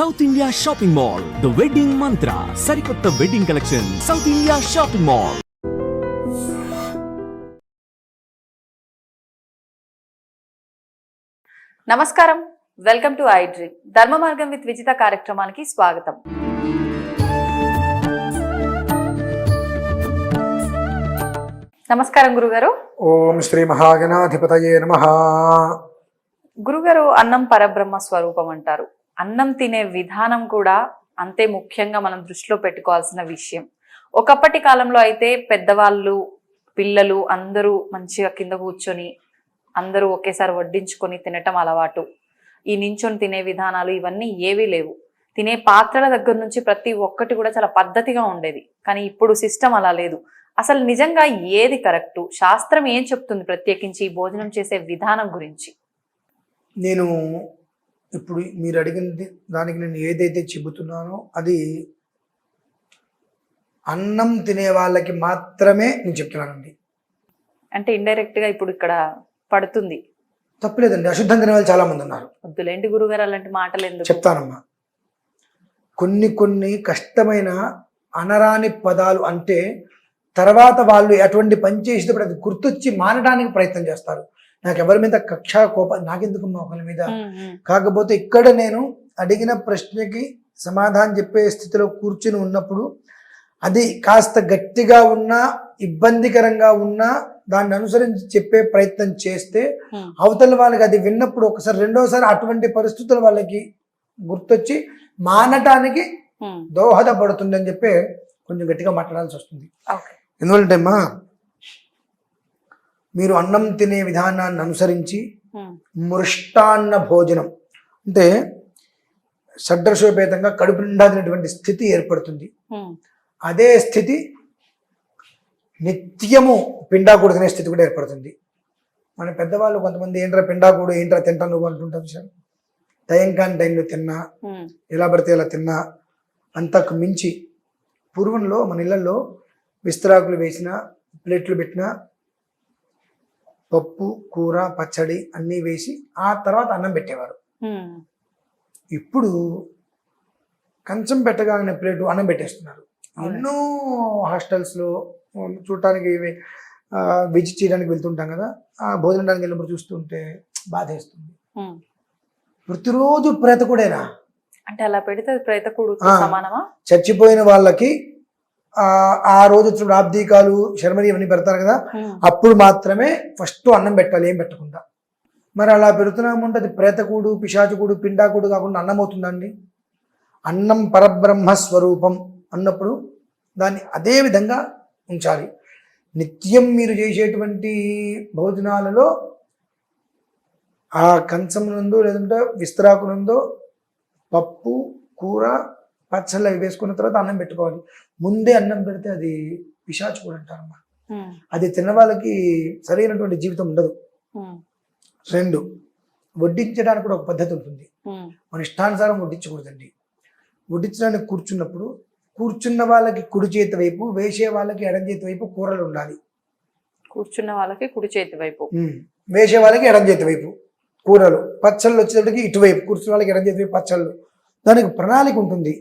South India shopping mall the wedding Mantra సరికొత్త wedding collection South India shopping mall నమస్కారం. Welcome to I dream Dharma Margam with Vijitha కార్యక్రమానికి స్వాగతం. నమస్కారం గురుగారు. ఓం శ్రీ మహాగణాధిపతయే నమ. గురుగారు అన్నం పరబ్రహ్మ స్వరూపం అంటారు. అన్నం తినే విధానం కూడా అంతే ముఖ్యంగా మనం దృష్టిలో పెట్టుకోవాల్సిన విషయం. ఒకప్పటి కాలంలో అయితే పెద్దవాళ్ళు పిల్లలు అందరూ మంచిగా కింద కూర్చొని అందరూ ఒకేసారి వడ్డించుకొని తినటం అలవాటు. ఈ నించొని తినే విధానాలు ఇవన్నీ ఏవీ లేవు. తినే పాత్రల దగ్గర నుంచి ప్రతి ఒక్కటి కూడా చాలా పద్ధతిగా ఉండేది. కానీ ఇప్పుడు సిస్టమ్ అలా లేదు. అసలు నిజంగా ఏది కరెక్టు? శాస్త్రం ఏం చెప్తుంది ప్రత్యేకించి ఈ భోజనం చేసే విధానం గురించి? నేను ఇప్పుడు మీరు అడిగింది దానికి నేను ఏదైతే చెబుతున్నానో అది అన్నం తినే వాళ్ళకి మాత్రమే నేను చెప్తున్నానండి. అంటే ఇండైరెక్ట్గా ఇప్పుడు ఇక్కడ పడుతుంది. తప్పులేదండి. అశుద్ధం తినే వాళ్ళు చాలా మంది ఉన్నారు. వద్దులేంటి గురుగారు అలాంటి మాటలు ఎందుకు? చెప్తానమ్మా. కొన్ని కొన్ని కష్టమైన అనరాని పదాలు అంటే తర్వాత వాళ్ళు అటువంటి పని చేసేటప్పుడు అది గుర్తొచ్చి మానడానికి ప్రయత్నం చేస్తారు. నాకు ఎవరి మీద కక్ష కోప నాకెందుకు ఒకరి మీద? కాకపోతే ఇక్కడ నేను అడిగిన ప్రశ్నకి సమాధానం చెప్పే స్థితిలో కూర్చుని ఉన్నప్పుడు అది కాస్త గట్టిగా ఉన్నా ఇబ్బందికరంగా ఉన్నా దాన్ని అనుసరించి చెప్పే ప్రయత్నం చేస్తే అవతల వాళ్ళకి అది విన్నప్పుడు ఒకసారి రెండోసారి అటువంటి పరిస్థితులు వాళ్ళకి గుర్తొచ్చి మానటానికి ఉమ్. దోహదపడుతుంది అని చెప్పి కొంచెం గట్టిగా మాట్లాడాల్సి వస్తుంది. ఓకే. ఎందుకంటే అమ్మా మీరు అన్నం తినే విధానాన్ని అనుసరించి మృష్టాన్న భోజనం. అంటే షడ్రశోపేతంగా కడుపు నిండా తినేటువంటి స్థితి ఏర్పడుతుంది. అదే స్థితి నిత్యము పిండాకుడు తినే స్థితి కూడా ఏర్పడుతుంది. మన పెద్దవాళ్ళు కొంతమంది ఏంట్రా పిండాకుడు ఏంట్రా తింటా నువ్వు అంటుంటారు సార్. టైం కాని టైంలో తిన్నా ఎలా పడితే అలా తిన్నా అంతకు మించి పూర్వంలో మన ఇళ్ళలో విస్తరాకులు వేసిన ప్లేట్లు పెట్టిన పప్పు కూర పచ్చడి అన్నీ వేసి ఆ తర్వాత అన్నం పెట్టేవారు ఇప్పుడు కంచం పెట్టగానే ప్లేటు అన్నం పెట్టేస్తున్నారు. ఎన్నో హాస్టల్స్లో చూడటానికి విజిట్ చేయడానికి వెళ్తుంటాం కదా ఆ భోజనానికి వెళ్ళినప్పుడు చూస్తుంటే బాధేస్తుంది. ప్రతిరోజు ప్రేత కూడేనా అంటే అలా పెడితే. సమానమా చచ్చిపోయిన వాళ్ళకి ఆ రోజు వచ్చిన ఆబ్దీకాలు శర్మని ఇవన్నీ పెడతారు కదా అప్పుడు మాత్రమే ఫస్ట్ అన్నం పెట్టాలి ఏం పెట్టకుండా. మరి అలా పెడుతున్నామంటే అది ప్రేతకూడు పిశాచుకుడు పిండాకుడు కాకుండా అన్నం అవుతుందండి. అన్నం పరబ్రహ్మ స్వరూపం అన్నప్పుడు దాన్ని అదే విధంగా ఉంచాలి. నిత్యం మీరు చేసేటువంటి భోజనాలలో ఆ కంచమునందు లేదంటే విస్తరాకునందు పప్పు కూర పచ్చళ్ళు అవి వేసుకున్న తర్వాత అన్నం పెట్టుకోవాలి. ముందే అన్నం పెడితే అది పిశాచు కూడా అంటారమ్మా అది తిన్న వాళ్ళకి సరైనటువంటి జీవితం ఉండదు. రెండు వడ్డించడానికి కూడా ఒక పద్ధతి ఉంటుంది. మన ఇష్టానుసారం వడ్డించకూడదండి. వడ్డించడానికి కూర్చున్నప్పుడు కూర్చున్న వాళ్ళకి కుడి చేతి వైపు వేసే వాళ్ళకి ఎడం చేతి వైపు కూరలు ఉండాలి. కూర్చున్న వాళ్ళకి కుడి చేతి వైపు. వేసే వాళ్ళకి ఎడం చేతి వైపు కూరలు. పచ్చళ్ళు వచ్చేటప్పటికి ఇటువైపు కూర్చున్న వాళ్ళకి ఎడం చేతి వైపు పచ్చళ్ళు. దానికి ప్రణాళిక ఉంటుంది.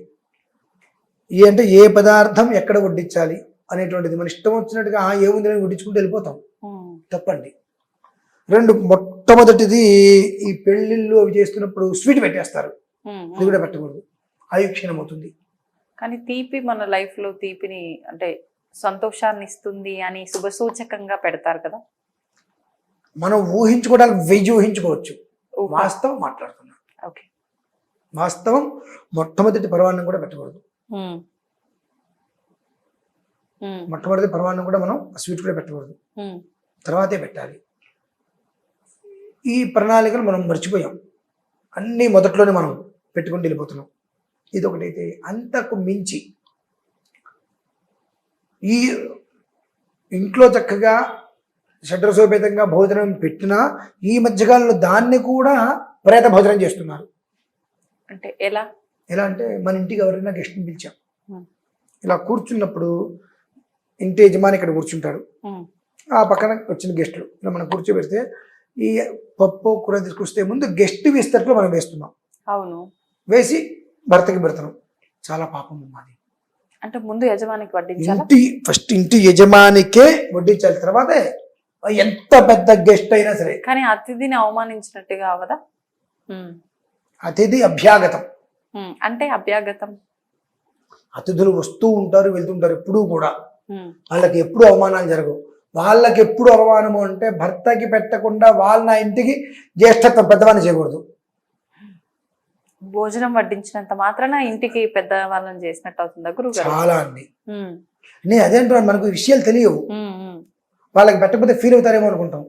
ఏ అంటే ఏ పదార్థం ఎక్కడ వడ్డించాలి అనేటువంటిది. మన ఇష్టం వచ్చినట్టుగా "ఆ, ఏముంది అని వడ్డించుకుంటూ వెళ్ళిపోతాం. తప్పండి. రెండు మొట్టమొదటిది ఈ పెళ్ళిళ్ళు అవి చేస్తున్నప్పుడు స్వీట్ పెట్టేస్తారు. అది కూడా పెట్టకూడదు. ఆయుక్షీణం అవుతుంది కానీ తీపి మన లైఫ్లో తీపిని అంటే సంతోషాన్ని ఇస్తుంది అని శుభసూచకంగా పెడతారు కదా? మనం ఊహించుకోవడానికి వెయ్యి ఊహించుకోవచ్చు. ఊహ. వాస్తవం మాట్లాడుతున్నాం ఓకే. వాస్తవం మొట్టమొదటి పరవాన్నం కూడా పెట్టకూడదు. మొట్టమొదటి పరవాన్నం కూడా మనం స్వీట్ కూడా పెట్టకూడదు. తర్వాతే పెట్టాలి. ఈ ప్రణాళికను మనం మర్చిపోయాం. అన్నీ మొదట్లోనే మనం పెట్టుకుంటూ వెళ్ళిపోతున్నాం. ఇది ఒకటైతే అంతకు మించి ఈ ఇంట్లో చక్కగా షడ్రసోపేతంగా భోజనం పెట్టినా ఈ మధ్యకాలంలో దాన్ని కూడా ప్రేత భోజనం చేస్తున్నారు. అంటే ఎలా? ఎలా అంటే మన ఇంటికి ఎవరైనా గెస్ట్ని పిలిచాం. ఇలా కూర్చున్నప్పుడు ఇంటి యజమాని ఇక్కడ కూర్చుంటాడు. ఆ. పక్కన వచ్చిన గెస్టులు. ఇలా మనం కూర్చోబెడితే ఈ పప్పు కూర తీసుకొస్తే ముందు గెస్ట్ విస్తట్లో మనం వేస్తున్నాం. అవును. వేసి భర్తకి పెడతాం. చాలా పాపం మాది అంటే ముందు యజమానికి వడ్డించాలా? ఇంటి ఫస్ట్ ఇంటి యజమానికే వడ్డించాలి. తర్వాతే ఎంత పెద్ద గెస్ట్ అయినా సరే. కానీ అతిథిని అవమానించినట్టుగా అవదా. అతిథి అభ్యాగతం. అంటే అభ్యాగతం. అతిథులు వస్తూ ఉంటారు వెళ్తుంటారు ఎప్పుడూ కూడా. వాళ్ళకి ఎప్పుడు అవమానాలు జరగవు. వాళ్ళకి ఎప్పుడు అవమానము అంటే భర్తకి పెట్టకుండా వాళ్ళ నా ఇంటికి జ్యేష్ఠత్వం పెద్దవాడిని చేయకూడదు. భోజనం వడ్డించినంత మాత్రాన ఇంటికి పెద్ద వాళ్ళని చేసినట్టు అవుతుందా గురువు గారు చాలా అండి. నేను అదేంటో మనకు విషయాలు తెలియవు. వాళ్ళకి పెట్టకపోతే ఫీల్ అవుతారేమో అనుకుంటాం.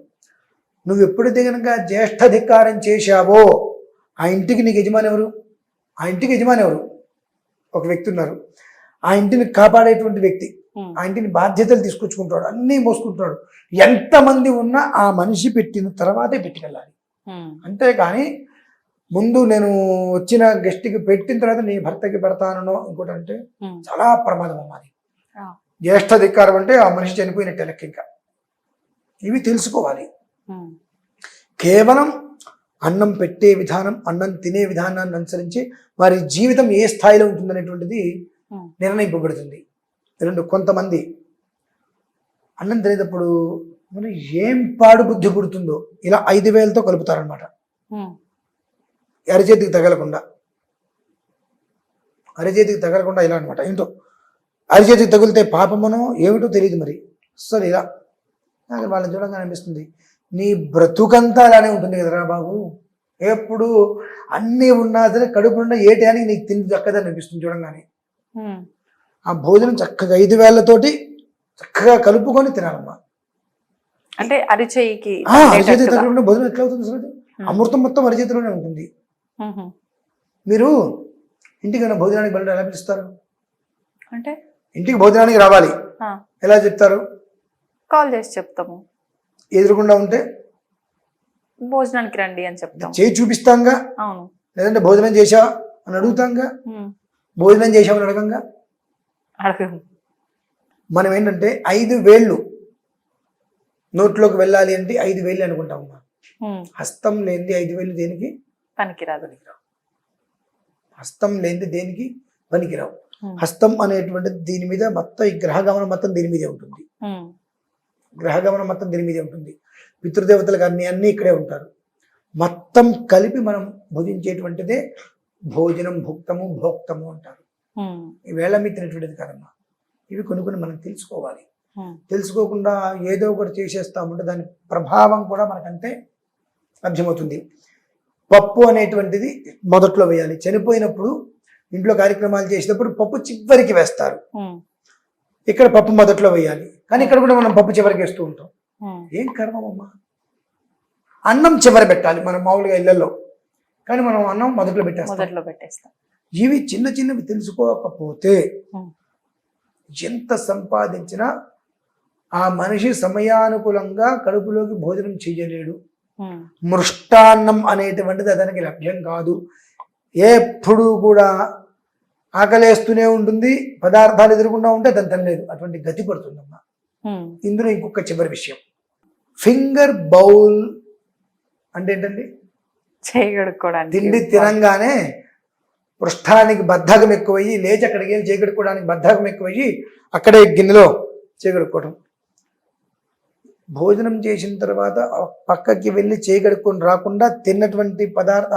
నువ్వు ఎప్పుడైతే కనుక జ్యేష్ఠాధికారం చేశావో ఆ ఇంటికి నీకు యజమాని ఎవరు? ఆ ఇంటికి యజమాని ఎవరు? ఒక వ్యక్తి ఉన్నారు. ఆ ఇంటిని కాపాడేటువంటి వ్యక్తి. ఆ ఇంటిని బాధ్యతలు తీసుకొచ్చుకుంటాడు అన్నీ మోసుకుంటున్నాడు. ఎంతమంది ఉన్నా ఆ మనిషి పెట్టిన తర్వాతే పెట్టుకెళ్ళాలి. అంతేకాని ముందు నేను వచ్చిన గెస్ట్కి పెట్టిన తర్వాత నీ భర్తకి పెడతానో ఇంకోటి అంటే. చాలా ప్రమాదం అమ్మాది. జ్యేష్ఠ ధిక్కారం అంటే ఆ మనిషి చనిపోయినట్టే లెక్క ఇంకా. ఇవి తెలుసుకోవాలి. కేవలం అన్నం పెట్టే విధానం అన్నం తినే విధానాన్ని అనుసరించి వారి జీవితం ఏ స్థాయిలో ఉంటుందనేటువంటిది. నిర్ణయింపబడుతుంది. రెండు కొంతమంది అన్నం తినేటప్పుడు మరి ఏం పాడు బుద్ధి పుడుతుందో ఇలా ఐదు వేలతో కలుపుతారనమాట అరిచేతికి తగలకుండా. అరిచేతికి తగలకుండా ఇలా అనమాట ఏంటో? అరిచేతికి తగిలితే పాపమనో ఏమిటో తెలియదు మరి. అసలు ఇలా. నాకు వాళ్ళని చూడంగానే అనిపిస్తుంది. నీ బ్రతుకంతా అలానే ఉంటుంది కదరా బాబు. ఎప్పుడు అన్నీ ఉన్నా సరే కడుపు నిండా ఏ టయానికి నీకు తిండి దక్కదని అనిపిస్తుంది చూడంగానే. ఆ భోజనం చక్కగా ఐదు వేళ్ళతోటి చక్కగా కలుపుకొని తినాలమ్మా. అంటే అరిచేయికి తగిలేటట్టుగా. తగలకుండా భోజనం ఎట్లా అవుతుంది అసలు? ఉమ్, అమృతం మొత్తం అరిచేతిలోనే ఉంటుంది. మీరు ఇంటికైనా భోజనానికి వెళ్ళడం ఎలా పిలుస్తారు? అంటే? ఇంటికి భోజనానికి రావాలి. ఎలా చెప్తారు? కాల్ చేసి చెప్తాము. ఎదురుకుండా ఉంటే భోజనానికి రండి అని చెప్తాం. చేయి చూపిస్తాంగా? అవును. లేదంటే భోజనం చేశావా? అని అడుగుతాంగా? భోజనం చేశామని అడగంగా? మనం ఏంటంటే ఐదు వేళ్ళు నోట్లోకి వెళ్ళాలి అంటే ఐదు వేళ్ళు అనుకుంటాం ఉమ్, హస్తం లేనిది ఐదు వేలు దేనికి? పనికిరాదు. హస్తం లేనిది దేనికి? పనికిరావు. హస్తం అనేటువంటిది దీని మీద మొత్తం ఈ గ్రహగమనం మొత్తం దీని మీదే ఉంటుంది. గ్రహగమనం మొత్తం దీని మీదే ఉంటుంది. పితృదేవతలకు అన్ని అన్నీ ఇక్కడే ఉంటారు. మొత్తం కలిపి మనం భుజించేటువంటిదే భోజనం భుక్తము భోక్తము అంటారు. వేళ మీద తినేటువంటిది కాదమ్మా. ఇవి కొన్ని కొన్ని మనం తెలుసుకోవాలి. తెలుసుకోకుండా ఏదో ఒకటి చేసేస్తామంటే దాని ప్రభావం కూడా మనకంతే లభ్యమవుతుంది. పప్పు అనేటువంటిది మొదట్లో వేయాలి. చనిపోయినప్పుడు ఇంట్లో కార్యక్రమాలు చేసినప్పుడు పప్పు చివరికి వేస్తారు. ఇక్కడ పప్పు మొదట్లో వేయాలి. కానీ ఇక్కడ కూడా మనం పప్పు చివరికి వేస్తూ ఉంటాం. ఏం కర్మమ్మా అన్నం చివరి పెట్టాలి మనం మామూలుగా ఇళ్ళలో. కానీ మనం అన్నం మొదట్లో పెట్టేస్తాం. పెట్టేస్తాం. ఇవి చిన్న చిన్నవి తెలుసుకోకపోతే ఎంత సంపాదించినా ఆ మనిషి సమయానుకూలంగా కడుపులోకి భోజనం చేయలేడు. మృష్టాన్నం అనేటువంటిది అతనికి లభ్యం కాదు. ఎప్పుడు కూడా ఆకలేస్తూనే ఉంటుంది పదార్థాలు ఎదురుకుండా ఉంటే అతను తినలేదు అటువంటి గతి పడుతుందమ్మా. ఇందులో ఇంకొక చివరి విషయం. ఫింగర్ బౌల్ అంటే ఏంటండి? తిండి తినంగానే పృష్ఠానికి బద్ధకం ఎక్కువయ్యి లేచి అక్కడికి వెళ్ళి చేకడుకోవడానికి బద్ధకం ఎక్కువయ్యి అక్కడే గిన్నెలో చేకడుక్కోవడం భోజనం చేసిన తర్వాత పక్కకి వెళ్ళి చేయగడుక్కొని రాకుండా తిన్నటువంటి పదార్థ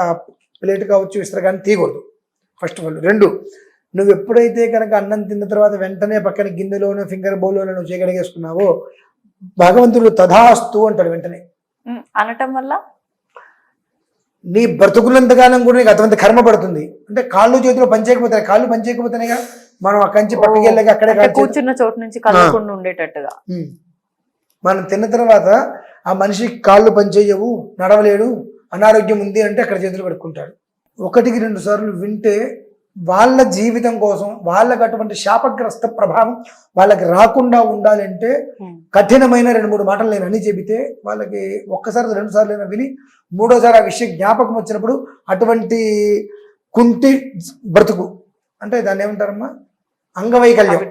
ప్లేట్ కావచ్చు విస్తరగాని తీయకూడదు. First of all. రెండు నువ్వు ఎప్పుడైతే కనుక అన్నం తిన్న తర్వాత వెంటనే పక్కన గిన్నెలోనో ఫింగర్ బౌల్లోనో నువ్వు చేయగడిగేసుకున్నావో భగవంతుడు తథాస్తు అంటాడు వెంటనే. అనటం వల్ల? నీ బ్రతుకులంతకాలం కూడా నీకు అంతమంది కర్మ పడుతుంది. అంటే కాళ్ళు చేతులు పనిచేయకపోతాయి కాళ్ళు పనిచేయకపోతేనేగా మనం అక్కడి నుంచి పక్కకి వెళ్ళాక అక్కడే కూర్చున్న చోటు నుంచి కదలకుండా ఉండేటట్టుగా. మనం తిన్న తర్వాత ఆ మనిషి కాళ్ళు పనిచేయవు నడవలేడు అనారోగ్యం ఉంది అంటే అక్కడ చేతులు కడుక్కుంటాడు. ఒకటికి రెండు సార్లు వింటే వాళ్ళ జీవితం కోసం వాళ్ళకి అటువంటి శాపగ్రస్త ప్రభావం వాళ్ళకి రాకుండా ఉండాలంటే కఠినమైన రెండు మూడు మాటలు నేను అని చెబితే వాళ్ళకి ఒక్కసారి రెండు సార్లు అయినా విని మూడోసారి ఆ విషయం జ్ఞాపకం వచ్చినప్పుడు అటువంటి కుంటి బ్రతుకు అంటే దాన్ని ఏమంటారమ్మా? అంగవైకల్యం.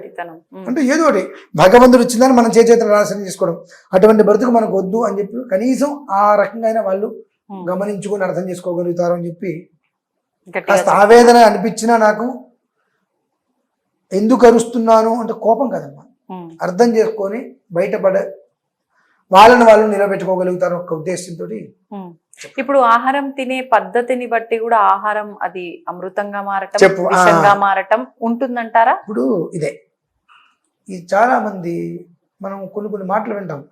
అంటే ఏదో ఒకటి. భగవంతుడు ఇచ్చిందని మనం చేతులు నాశనం చేసుకోవడం. అటువంటి బ్రతుకు మనకు వద్దు అని చెప్పి కనీసం ఆ రకంగా వాళ్ళు గమనించుకొని అర్థం చేసుకోగలుగుతారు అని చెప్పి కాస్త. ఆవేదన అనిపించినా నాకు ఎందుకు అరుస్తున్నాను అంటే కోపం కదమ్మా. అర్థం చేసుకొని బయటపడ వాళ్ళని వాళ్ళు నిలబెట్టుకోగలుగుతారు ఒక ఉద్దేశంతో. ఇప్పుడు ఆహారం తినే పద్ధతిని బట్టి కూడా ఆహారం అది అమృతంగా మారటం చెప్పు. విషంగా మారటం ఉంటుందంటారా? ఇప్పుడు ఇదే. ఇది చాలా మంది మనం కొన్ని కొన్ని మాటలు వింటాం.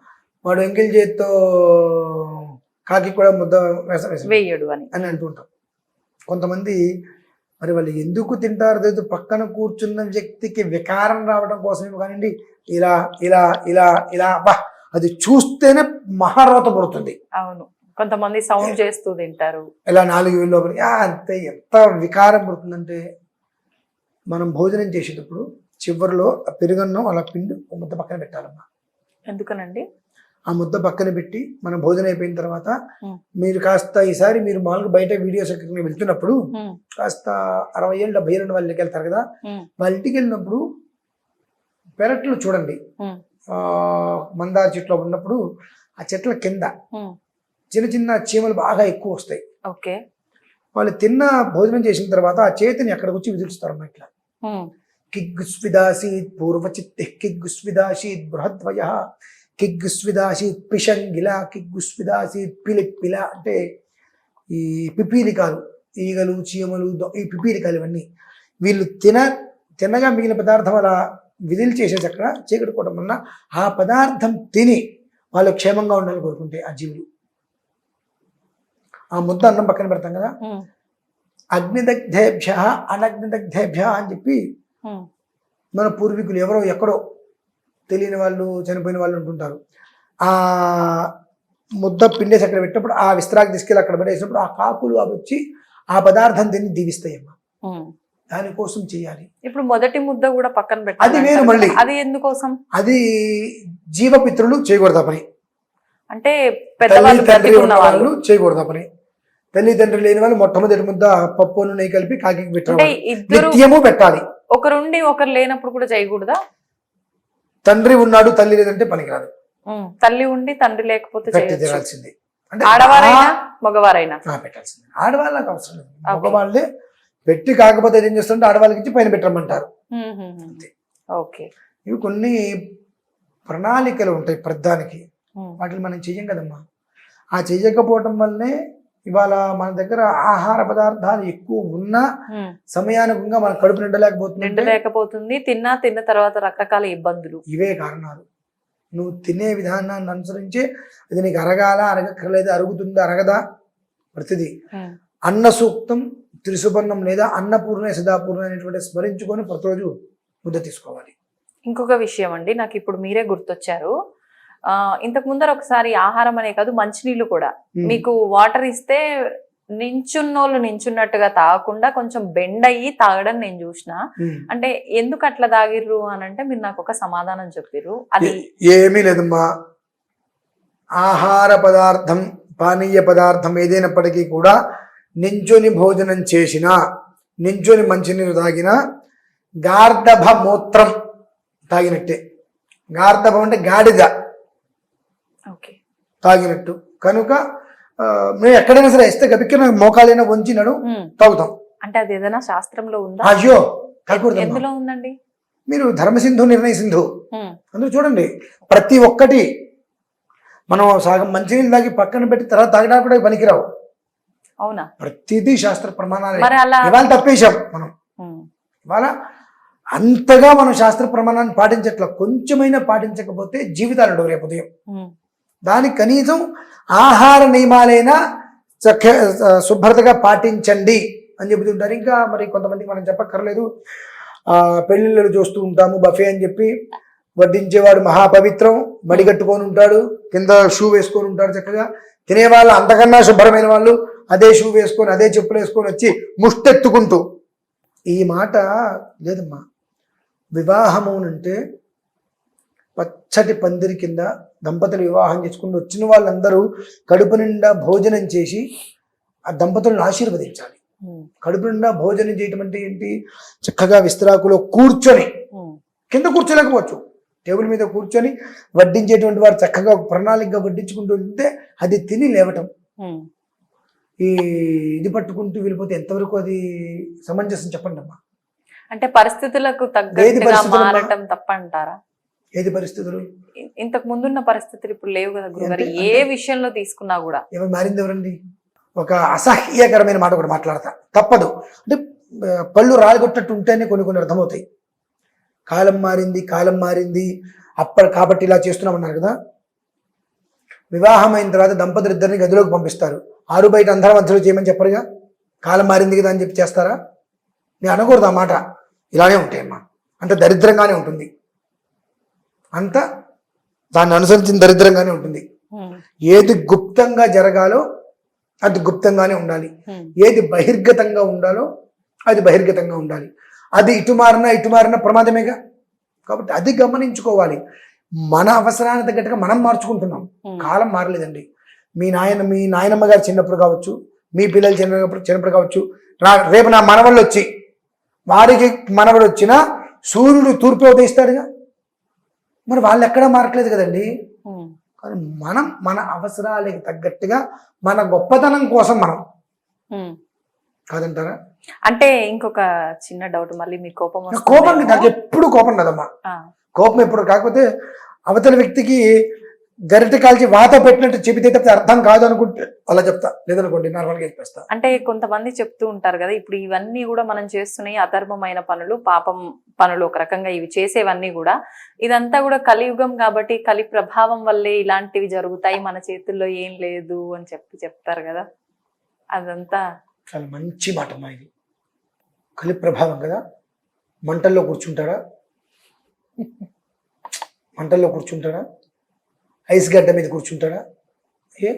వాడు ఎంగిల్ చేత్తో కాకి కూడా ముద్ద వేస వేస వేయడు అని. అని అంటుంటాం. కొంతమంది మరి వాళ్ళు ఎందుకు తింటారు లేదు పక్కన కూర్చున్న వ్యక్తికి వికారం రావడం కోసమే కానివ్వండి ఇలా ఇలా ఇలా ఇలా బా అది చూస్తేనే మహారోత పడుతుంది. అవును. కొంతమంది సౌండ్ చేస్తూ తింటారు. ఇలా నాలుగు వేలు లోపల అంతే ఎంత వికారం పడుతుందంటే మనం భోజనం చేసేటప్పుడు చివరిలో పెరుగన్నం అలా పిండి ముద్ద పక్కన పెట్టాలమ్మా. ఎందుకనండి? ఆ ముద్ద పక్కన పెట్టి మనం భోజనం అయిపోయిన తర్వాత. మీరు కాస్త ఈసారి మీరు మామూలుగా బయట వీడియోస్ ఎక్కడికి వెళ్తున్నప్పుడు కాస్త అరవై ఏళ్ళు డెబ్బై ఏళ్ళు వాళ్ళ ఇంటికి వెళ్తారు కదా వాళ్ళ ఇంటికి వెళ్ళినప్పుడు పెరట్లు చూడండి. మందార చెట్లు ఉన్నప్పుడు ఆ చెట్ల కింద. చిన్న చిన్న చీమలు బాగా ఎక్కువ వస్తాయి. ఓకే. వాళ్ళు తిన్న భోజనం చేసిన తర్వాత ఆ చేతిని ఎక్కడికి వచ్చి విదిలిస్తారమ్మా ఇట్లా. ఉమ్, కిగ్గుస్విదాసీత్ పూర్వచిత్తి కిగ్గుస్విదాసీత్ బృహద్వయ కిగ్గుస్విదాసీత్ పిషంగిల కిగ్గుస్విదాసీత్ పిలిప్పిల అంటే ఈ పిపీలికాలు ఈగలు చీమలు ఈ పిపీలికాలు ఇవన్నీ. వీళ్ళు తిన తినగా మిగిలిన పదార్థం అలా విధులు చేసేసి అక్కడ చీకటి కొట్టడం వలన ఆ పదార్థం తిని వాళ్ళు క్షేమంగా ఉండాలని కోరుకుంటే ఆ జీవులు. ఆ ముద్ద అన్నం పక్కన పెడతాం కదా? అగ్నిదగ్ధేభ్య అనగ్నిదగ్ధేభ్య అని చెప్పి మన పూర్వీకులు ఎవరో ఎక్కడో తెలియని వాళ్ళు చనిపోయిన వాళ్ళు ఉంటుంటారు. ఆ ముద్ద పిండేసి అక్కడ పెట్టినప్పుడు ఆ విస్తరాకు తీసుకెళ్ళి అక్కడ పడేసినప్పుడు ఆ కాకులు అవి వచ్చి ఆ పదార్థం తిని దీవిస్తాయమ్మ. దానికోసం చేయాలి. ఇప్పుడు మొదటి ముద్ద కూడా పక్కన అది పెట్టాలి వేరు మళ్ళీ. అది ఎందుకోసం? అది జీవపిత్రులు చేయకూడదు పని. అంటే తల్లి వాళ్ళు. చేయకూడదు పని. తల్లి తండ్రి లేని వాళ్ళు మొట్టమొదటి ముద్ద పప్పు నెయ్యి కలిపి కాకి పెట్టాలి ఇద్దరు నిత్యము పెట్టాలి. ఒకరుండి ఒకరు లేనప్పుడు కూడా చేయకూడదా? తండ్రి ఉన్నాడు తల్లి లేదంటే పనికిరాదు. తల్లి ఉండి తండ్రి లేకపోతే పెట్టి చేయొచ్చు. తీరాల్సిందే. అంటే ఆడవారైనా మగవారైనా? పెట్టాల్సిందే. ఆడవాళ్ళకి అవసరం లేదు. మగవాళ్ళే పెట్టి కాకపోతే ఏం చేస్తుంటే ఆడవాళ్ళకి ఇచ్చి పైన పెట్టమంటారు. ఓకే. ఇవి కొన్ని ప్రణాళికలు ఉంటాయి ప్రధానికి వాటిని మనం చెయ్యం కదమ్మా. ఆ చెయ్యకపోవటం వల్లనే ఇవాళ మన దగ్గర ఆహార పదార్థాలు ఎక్కువ ఉన్నా. సమయానుగుణంగా మన కడుపు నిండలేకపోతుంది. నిండలేకపోతుంది. తిన్నా తిన్న తర్వాత రకరకాల ఇబ్బందులు. ఇవే కారణాలు. నువ్వు తినే విధానాన్ని అనుసరించే అది నీకు అరగాల అరగక్కర్లేదు అరుగుతుందా అరగదా? ప్రతిదీ. అన్న సూక్తం త్రిసుబర్ణం లేదా అన్నపూర్ణ సదాపూర్ణ అనేటువంటి స్మరించుకొని ప్రతిరోజు ముద్ద తీసుకోవాలి. ఇంకొక విషయం అండి నాకు ఇప్పుడు మీరే గుర్తొచ్చారు. ఇంతకు ముందర ఒకసారి ఆహారం అనే కాదు మంచినీళ్ళు కూడా. మీకు వాటర్ ఇస్తే నించున్నోళ్ళు నించున్నట్టుగా తాగకుండా కొంచెం బెండ్ అయ్యి తాగడం నేను చూసిన. అంటే ఎందుకు అట్లా తాగిర్రు అని అంటే మీరు నాకు ఒక సమాధానం చెప్పిర్రు అది ఏమీ లేదమ్మా. ఆహార పదార్థం పానీయ పదార్థం ఏదైనప్పటికీ కూడా నించొని భోజనం చేసినా నించొని మంచినీరు తాగినా గార్ధభ మూత్రం తాగినట్టే. గార్ధభం అంటే గాడిద. తాగినట్టు. కనుక మేము ఎక్కడైనా సరే ఇస్తే గబిక్కిన మోకాలైనా వంచినడు తాగుతాం. అంటే అది ఏదైనా శాస్త్రంలో ఉందా? అయ్యో ఎందులో ఉందండి? మీరు ధర్మసింధు నిర్ణయ సింధు అందరూ చూడండి. ప్రతి ఒక్కటి మనం సగం మంచినీళ్ళు తాగి పక్కన పెట్టి తర్వాత తాగడానికి కూడా పనికిరావు. అవునా? ప్రతిదీ శాస్త్ర ప్రమాణాలే. ఇవాళ తప్పేశాం మనం. ఇవాళ అంతగా మనం శాస్త్ర ప్రమాణాన్ని పాటించట్ల కొంచెమైనా పాటించకపోతే జీవితాలు రేపు ఉదయం. దానికి కనీసం ఆహార నియమాలైనా చక్క శుభ్రతగా పాటించండి అని చెబుతుంటారు. ఇంకా మరి కొంతమందికి మనం చెప్పక్కర్లేదు. పెళ్ళిళ్ళు చూస్తూ ఉంటాము బఫే అని చెప్పి వడ్డించేవాడు మహాపవిత్రం మడిగట్టుకొని ఉంటాడు కింద షూ వేసుకొని ఉంటాడు చక్కగా. తినేవాళ్ళు అంతకన్నా శుభ్రమైన వాళ్ళు అదే షూ వేసుకొని అదే చెప్పులు వేసుకొని వచ్చి ముష్టెత్తుకుంటూ. ఈ మాట లేదమ్మా వివాహమునంటే పచ్చటి పందిరి కింద దంపతులు వివాహం చేసుకుని వచ్చిన వాళ్ళందరూ కడుపు నిండా భోజనం చేసి ఆ దంపతులను ఆశీర్వదించాలి. కడుపు నిండా భోజనం చేయటం అంటే ఏంటి? చక్కగా విస్తరాకులో కూర్చొని కింద కూర్చోలేకపోవచ్చు. టేబుల్ మీద కూర్చొని వడ్డించేటువంటి వారు చక్కగా ఒక ప్రణాళికగా వడ్డించుకుంటూ ఉంటే అది తిని లేవటం. ఈ ఇది పట్టుకుంటూ వెళ్ళిపోతే ఎంతవరకు అది సమంజసం చెప్పండి అమ్మా అంటే పరిస్థితులకు పరిస్థితులమ్మా? మారటం తప్పంటారా? ఏది పరిస్థితులు? ఇంతకు ముందున్న పరిస్థితులు ఇప్పుడు లేవు కదా గురుగారు ఏ విషయంలో తీసుకున్నా కూడా. ఎవరు మారింది ఎవరండి ఒక అసహ్యకరమైన మాట కూడా మాట్లాడతా. తప్పదు. అంటే పళ్ళు రాలగొట్టట్టు ఉంటేనే కొన్ని కొన్ని అర్థమవుతాయి. కాలం మారింది కాలం మారింది. అప్పటి కాబట్టి ఇలా చేస్తున్నామన్నారు కదా. వివాహం అయిన తర్వాత దంపతులు ఇద్దరిని గదిలోకి పంపిస్తారు. ఆరు బయట అందరం మధ్యలో చేయమని చెప్పరుగా? కాలం మారింది కదా అని చెప్పి చేస్తారా? నేను అనకూడదు ఆ మాట. ఇలానే ఉంటాయమ్మా. అంత దరిద్రంగానే ఉంటుంది. అంత దాన్ని అనుసరించిన దరిద్రంగానే ఉంటుంది. ఏది గుప్తంగా జరగాలో అది గుప్తంగానే ఉండాలి. ఏది బహిర్గతంగా ఉండాలో అది బహిర్గతంగా ఉండాలి. అది ఇటు మారినా ఇటు మారినా ప్రమాదమేగా? కాబట్టి అది గమనించుకోవాలి. మన అవసరానికి తగ్గట్టుగా మనం మార్చుకుంటున్నాం. కాలం మారలేదండి. మీ నాయన మీ నాయనమ్మ గారు చిన్నప్పుడు కావచ్చు మీ పిల్లలు చిన్నప్పుడు చిన్నప్పుడు కావచ్చు రా రేపు నా మనవళ్ళు వచ్చి వారికి మనవడు వచ్చినా సూర్యుడు తూర్పు ఉదయిస్తాడుగా? మరి వాళ్ళు ఎక్కడా మారట్లేదు కదండి. కానీ మనం మన అవసరాలకి తగ్గట్టుగా మన గొప్పతనం కోసం మనం. కాదంటారా? అంటే ఇంకొక చిన్న డౌట్ మళ్ళీ మీ కోపం కోపం. నాకు ఎప్పుడు కోపం రాదమ్మా. ఆ, కోపం ఎప్పుడు కాకపోతే అవతల వ్యక్తికి గరిటె కాల్చి వాత పెట్టినట్టు చెబితే తప్పితే అర్థం కాదు అనుకుంటే అలా చెప్తా. లేదనుకోండి నార్మల్గా చెప్పేస్తా. అంటే కొంతమంది చెప్తూ ఉంటారు కదా ఇప్పుడు ఇవన్నీ కూడా మనం చేస్తున్నాయి అధర్మమైన పనులు పాపం పనులు ఒక రకంగా ఇవి చేసేవన్నీ కూడా. ఇదంతా కూడా కలియుగం కాబట్టి కలి ప్రభావం వల్లే ఇలాంటివి జరుగుతాయి మన చేతుల్లో ఏం లేదు అని చెప్పి చెప్తారు కదా. అదంతా చాలా మంచి మాట ఇది. కలి ప్రభావం కదా. మంటల్లో కూర్చుంటాడా మంటల్లో కూర్చుంటాడా ఐస్ గడ్డ మీద కూర్చుంటాడా? ఏ?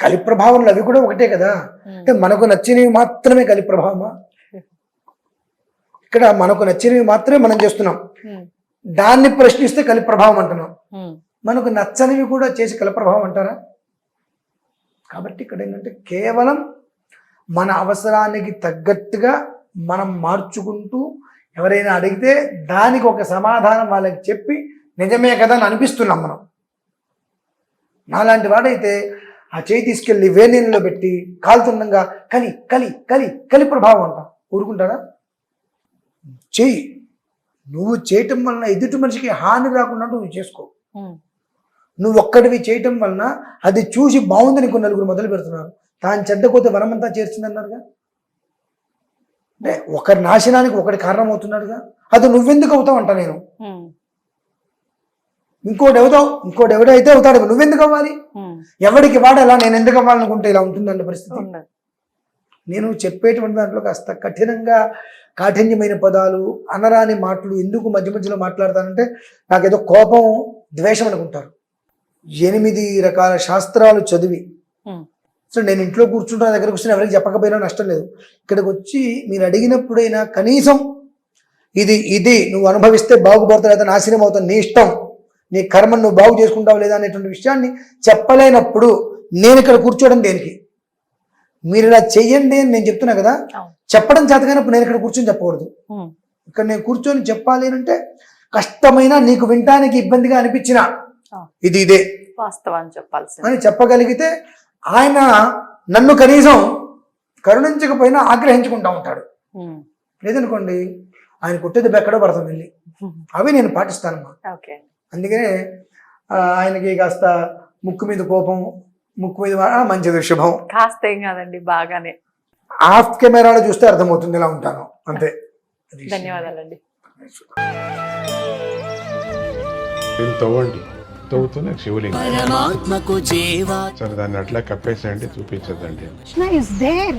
కలి ప్రభావంలో అవి కూడా ఒకటే కదా. అంటే మనకు నచ్చినవి మాత్రమే కలి ప్రభావమా ఇక్కడ మనకు నచ్చినవి మాత్రమే మనం చేస్తున్నాం. దాన్ని ప్రశ్నిస్తే కలి ప్రభావం అంటున్నాం మనకు నచ్చనివి కూడా చేసి కలి ప్రభావం అంటారా? కాబట్టి ఇక్కడ ఏంటంటే కేవలం మన అవసరానికి తగ్గట్టుగా మనం మార్చుకుంటూ ఎవరైనా అడిగితే దానికి ఒక సమాధానం వాళ్ళకి చెప్పి నిజమే కదా అని అనిపిస్తున్నాం మనం. నాలాంటి వాడైతే ఆ చేయి తీసుకెళ్ళి వేణీళ్ళలో పెట్టి కాలుతుండగా కలి కలి కలి కలి ప్రభావం అంట. ఊరుకుంటాడా? చెయ్యి. నువ్వు చేయటం వలన ఎదుటి మనిషికి హాని రాకుండా నువ్వు చేసుకో. నువ్వు ఒక్కడివి చేయటం వలన అది చూసి బాగుందని కొన్ని నలుగురు మొదలు పెడుతున్నారు. తాను చెడ్డ కోతే వనమంతా చేర్చిందన్నారుగా అంటే ఒకరి నాశనానికి ఒకటి కారణం అవుతున్నాడుగా అది నువ్వెందుకు అవుతావు అంట నేను ఇంకోటి అవుతావు ఇంకోటి ఎవడైతే అవుతాడు నువ్వెందుకు అవ్వాలి? ఎవడికి వాడలా? నేను ఎందుకు అవ్వాలనుకుంటే ఇలా ఉంటుందండి పరిస్థితి. నేను చెప్పేటువంటి దాంట్లో కాస్త కఠినంగా కాఠిన్యమైన పదాలు అనరాని మాటలు ఎందుకు మధ్య మధ్యలో మాట్లాడతానంటే నాకేదో కోపం ద్వేషం అనుకుంటారు. ఎనిమిది రకాల శాస్త్రాలు చదివి. సో నేను ఇంట్లో కూర్చుంటున్న దగ్గరకు వచ్చిన ఎవరికి చెప్పకపోయినా నష్టం లేదు. ఇక్కడికి వచ్చి మీరు అడిగినప్పుడైనా కనీసం ఇది ఇది నువ్వు అనుభవిస్తే బాగుపడతావు లేదా నాశనం అవుతావు నీ ఇష్టం. నీ కర్మను నువ్వు బాగు చేసుకుంటావు లేదా అనేటువంటి విషయాన్ని చెప్పలేనప్పుడు నేను ఇక్కడ కూర్చోవడం దేనికి? మీరు ఇలా చెయ్యండి అని నేను చెప్తున్నా కదా. చెప్పడం చేతగానప్పుడు నేను ఇక్కడ కూర్చొని చెప్పకూడదు. ఇక్కడ నేను కూర్చొని చెప్పాలి అంటే కష్టమైన నీకు వినటానికి ఇబ్బందిగా అనిపించిన. ఇది ఇదే. వాస్తవాన్ని చెప్పాల్సింది. అని చెప్పగలిగితే ఆయన నన్ను కనీసం కరుణించకపోయినా ఆగ్రహించుకుంటా ఉంటాడు. లేదనుకోండి ఆయన కొట్టేది ఎక్కడో పడతాం వెళ్ళి. అవి నేను పాటిస్తానమ్మా ఓకే. అందుకనే ఆయనకి కాస్త ముక్కు మీద కోపం ముక్కు మీద మంచిది శుభం. కాస్త ఏం కాదండి బాగానే. ఆఫ్ కెమెరాలో చూస్తే అర్థమవుతుంది ఇలా ఉంటాను. అంతే. ధన్యవాదాలండి. తవ్వండి. తవ్వుతూనే శివలింగం. పరమాత్మకు జీవా. సరే దాన్ని అట్లా కప్పేసేయండి చూపించదండి కృష్ణ ఇస్ దేర్